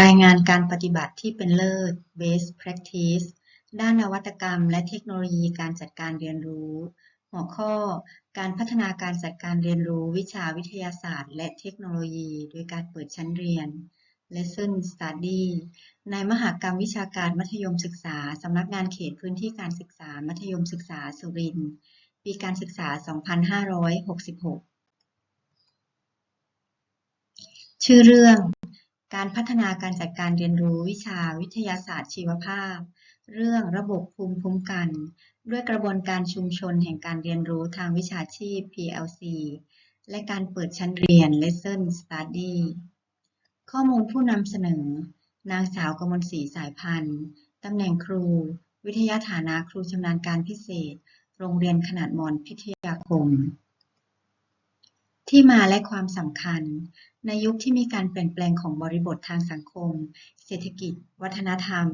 รายงานการปฏิบัติที่เป็นเลิศ Best Practice ด้านนวัตกรรม และเทคโนโลยีการจัดการเรียนรู้ หัวข้อ การพัฒนาการจัดการเรียนรู้วิชาวิทยาศาสตร์ และเทคโนโลยี โดยการเปิดชั้นเรียน Lesson Study ในมหากรรมวิชาการมัธยมศึกษา สำนักงานเขตพื้นที่การศึกษา มัธยมศึกษาสุรินทร์ ปีการศึกษา 2566 ชื่อเรื่อง การพัฒนาการจัดการเรียนรู้วิชาวิทยาศาสตร์ชีวภาพ เรื่องระบบภูมิคุ้มกัน ด้วยกระบวนการชุมชนแห่งการเรียนรู้ทางวิชาชีพ PLC และการเปิดชั้นเรียน Lesson Study ข้อมูลผู้นำเสนอ นางสาวกมลศรีสายพันธ์ตำแหน่งครู วิทยาฐานะครูชำนาญการพิเศษ โรงเรียนขนาดมอนพิทยาคม ที่มาและความสำคัญ ในยุคที่มีการเปลี่ยนแปลงของบริบททางสังคม เศรษฐกิจ วัฒนธรรม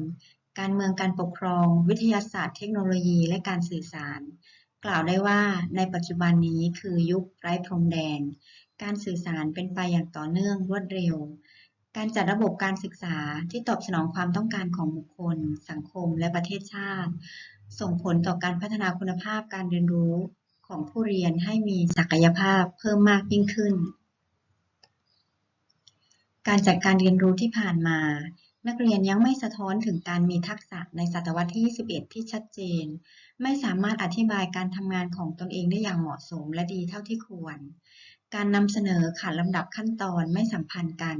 การเมืองการปกครอง วิทยาศาสตร์ เทคโนโลยี และการสื่อสาร กล่าวได้ว่าในปัจจุบันนี้คือยุคไร้พรมแดน การสื่อสารเป็นไปอย่างต่อเนื่องรวดเร็ว การจัดระบบการศึกษาที่ตอบสนองความต้องการของบุคคล สังคม และประเทศชาติ ส่งผลต่อการพัฒนาคุณภาพการเรียนรู้ ของผู้เรียนให้มีศักยภาพเพิ่มมากยิ่งขึ้น การจัดการเรียนรู้ที่ผ่านมา นักเรียนยังไม่สะท้อนถึงการมีทักษะในศตวรรษที่ 21 ที่ชัดเจน ไม่สามารถอธิบายการทำงานของตนเองได้อย่างเหมาะสมและดีเท่าที่ควร การนำเสนอขาดลำดับขั้นตอนไม่สัมพันธ์กัน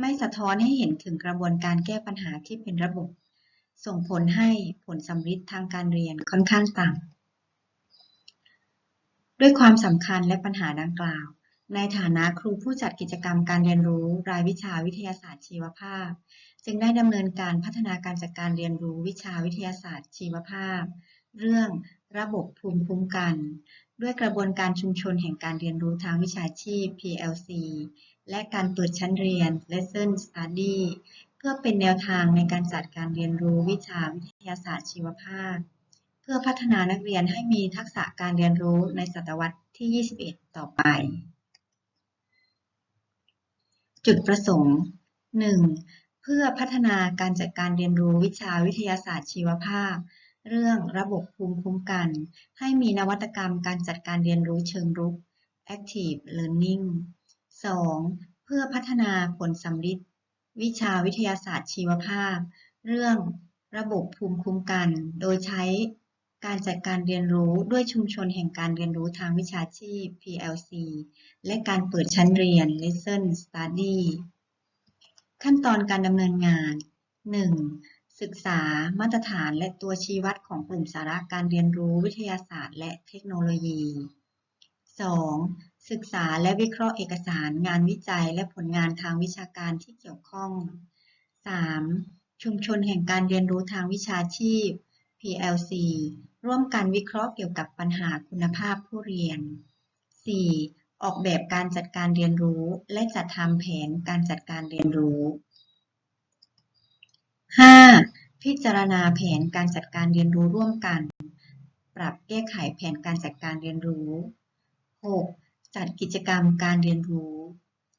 ไม่สะท้อนให้เห็นถึงกระบวนการแก้ปัญหาที่เป็นระบบ ส่งผลให้ผลสำฤทธิ์ทางการเรียนค่อนข้างต่ำ ด้วยความสำคัญและปัญหาดังกล่าว ในฐานะครูผู้จัดกิจกรรมการเรียนรู้รายวิชาวิทยาศาสตร์ชีวภาพ จึงได้ดำเนินการพัฒนาการจัดการเรียนรู้วิชาวิทยาศาสตร์ชีวภาพ เรื่องระบบภูมิคุ้มกัน ด้วยกระบวนการชุมชนแห่งการเรียนรู้ทางวิชาชีพ PLC และการเปิดชั้นเรียน Lesson Study เพื่อเป็นแนวทางในการจัดการเรียนรู้วิชาวิทยาศาสตร์ชีวภาพ เพื่อพัฒนานักเรียนให้มีทักษะการเรียนรู้ในศตวรรษที่ 21 ต่อไป จุดประสงค์ 1. เพื่อพัฒนาการจัดการเรียนรู้วิชาวิทยาศาสตร์ชีวภาพ เรื่องระบบภูมิคุ้มกัน ให้มีนวัตกรรมการจัดการเรียนรู้เชิงรุก Active Learning 2. เพื่อพัฒนาผลสำฤทธิ์วิชาวิทยาศาสตร์ชีวภาพ เรื่องระบบภูมิคุ้มกัน โดยใช้ การจัดการเรียนรู้ด้วยชุมชนแห่งการเรียนรู้ทางวิชาชีพ PLC และการเปิดชั้นเรียน Lesson Study ขั้นตอนการดำเนินงาน 1. ศึกษามาตรฐานและตัวชี้วัดของกลุ่มสาระการเรียนรู้วิทยาศาสตร์และเทคโนโลยี 2. ศึกษาและวิเคราะห์เอกสารงานวิจัยและผลงานทางวิชาการที่เกี่ยวข้อง 3. ชุมชนแห่งการเรียนรู้ทางวิชาชีพ PLC ร่วมกันวิเคราะห์เกี่ยวกับปัญหาคุณภาพผู้เรียน 4. ออกแบบการจัดการเรียนรู้ และจัดทำแผนการจัดการเรียนรู้ 5. พิจารณาแผนการจัดการเรียนรู้ร่วมกัน ปรับแก้ไขแผนการจัดการเรียนรู้ 6. จัดกิจกรรมการเรียนรู้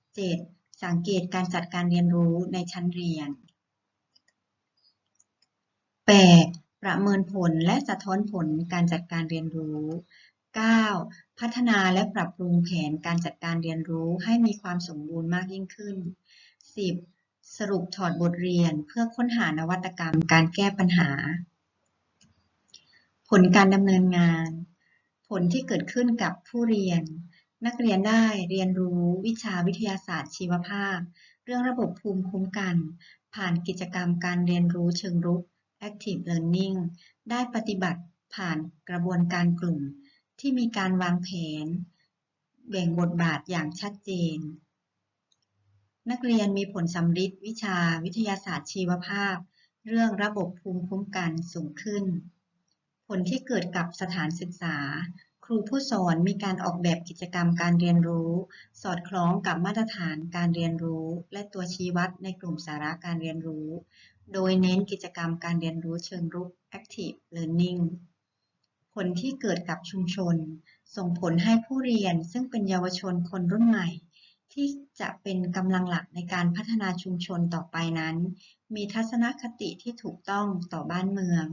7. สังเกตการจัดการเรียนรู้ในชั้นเรียน 8. ประเมินผลและสะท้อนผลการจัดการเรียนรู้ 9. พัฒนาและปรับปรุงแผนการจัดการเรียนรู้ให้มีความสมบูรณ์มากยิ่งขึ้น 10. สรุปถอดบทเรียนเพื่อค้นหานวัตกรรมการแก้ปัญหา ผลการดำเนินงาน ผลที่เกิดขึ้นกับผู้เรียน นักเรียนได้เรียนรู้วิชาวิทยาศาสตร์ชีวภาพ เรื่องระบบภูมิคุ้มกัน ผ่านกิจกรรมการเรียนรู้เชิงรุก Active Learning ได้ปฏิบัติผ่านกระบวนการกลุ่ม ที่มีการวางแผน แบ่งบทบาทอย่างชัดเจน นักเรียนมีผลสำฤทธิ์วิชาวิทยาศาสตร์ชีวภาพ เรื่องระบบภูมิคุ้มกันสูงขึ้น ผลที่เกิดกับสถานศึกษา ครูผู้สอนมีการออกแบบกิจกรรมการเรียนรู้ สอดคล้องกับมาตรฐานการเรียนรู้ และตัวชี้วัดในกลุ่มสาระการเรียนรู้ โดยเน้นกิจกรรมการเรียนรู้เชิงรุก Active Learning ผลที่เกิดกับชุมชน ส่งผลให้ผู้เรียนซึ่งเป็นเยาวชนคนรุ่นใหม่ ที่จะเป็นกำลังหลักในการพัฒนาชุมชนต่อไปนั้น มีทัศนคติที่ถูกต้องต่อบ้านเมือง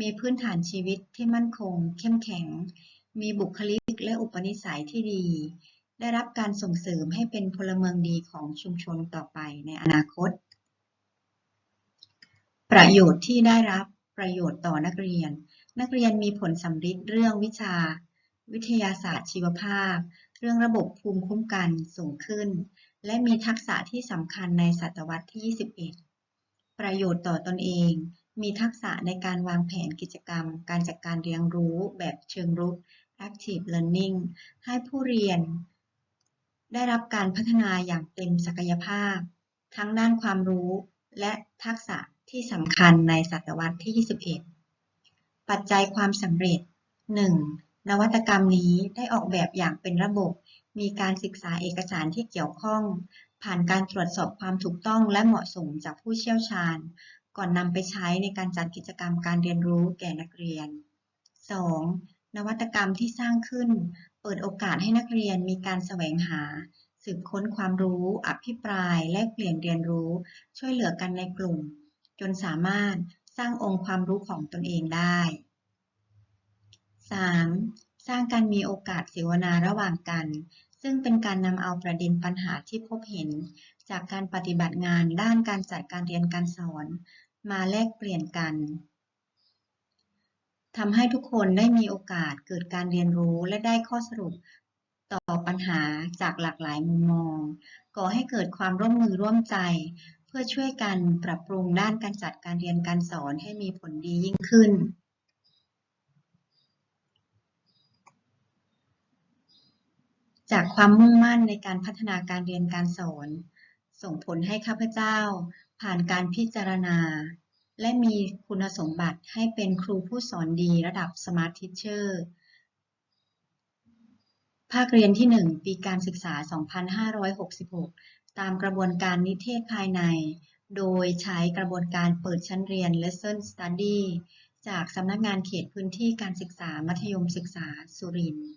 มีพื้นฐานชีวิตที่มั่นคง เข้มแข็ง มีบุคลิกและอุปนิสัยที่ดี ได้รับการส่งเสริมให้เป็นพลเมืองดีของชุมชนต่อไปในอนาคต ประโยชน์ที่ได้รับประโยชน์ต่อนักเรียน นักเรียนมีผลสำฤทธิ์เรื่องวิชา วิทยาศาสตร์ชีวภาพ เรื่องระบบภูมิคุ้มกันสูงขึ้น และมีทักษะที่สำคัญในศตวรรษที่ 21 ประโยชน์ต่อตนเอง มีทักษะในการวางแผนกิจกรรม การจัดการเรียนรู้แบบเชิงรุก active learning ให้ผู้เรียน ได้รับการพัฒนาอย่างเต็มศักยภาพ ทั้งด้านความรู้และทักษะ ที่สำคัญในศตวรรษที่ 21 ปัจจัยความสำเร็จ 1. นวัตกรรมนี้ได้ออกแบบอย่างเป็นระบบ มีการศึกษาเอกสารที่เกี่ยวข้อง ผ่านการตรวจสอบความถูกต้องและเหมาะสมจากผู้เชี่ยวชาญ ก่อนนำไปใช้ในการจัดกิจกรรมการเรียนรู้แก่นักเรียน 2. นวัตกรรมที่สร้างขึ้น เปิดโอกาสให้นักเรียนมีการแสวงหาสืบค้นความรู้ อภิปราย แลกเปลี่ยนเรียนรู้ ช่วยเหลือกันในกลุ่ม จนสามารถสร้างองค์ความรู้ของตนเองได้ 3. สร้างการมีโอกาสเสวนาระหว่างกัน ซึ่งเป็นการนำเอาประเด็นปัญหาที่พบเห็น จากการปฏิบัติงานด้านการจัดการเรียนการสอน มาแลกเปลี่ยนกันทำให้ทุกคนได้มีโอกาสเกิดการเรียนรู้และได้ข้อสรุปต่อปัญหาจากหลากหลายมุมมอง ก่อให้เกิดความร่วมมือร่วมใจ เพื่อช่วยกันปรับปรุงด้านการจัดการเรียนการสอนให้มีผลดียิ่งขึ้นจากความมุ่งมั่นในการพัฒนาการเรียนการสอน ส่งผลให้ข้าพเจ้า ผ่านการพิจารณา และมีคุณสมบัติให้เป็นครูผู้สอนดีระดับ Smart Teacher ภาคเรียนที่ 1 ปีการศึกษา 2566 ตามกระบวนการนิเทศภายใน โดยใช้กระบวนการเปิดชั้นเรียน Lesson Study จากสำนักงานเขตพื้นที่การศึกษามัธยมศึกษาสุรินทร์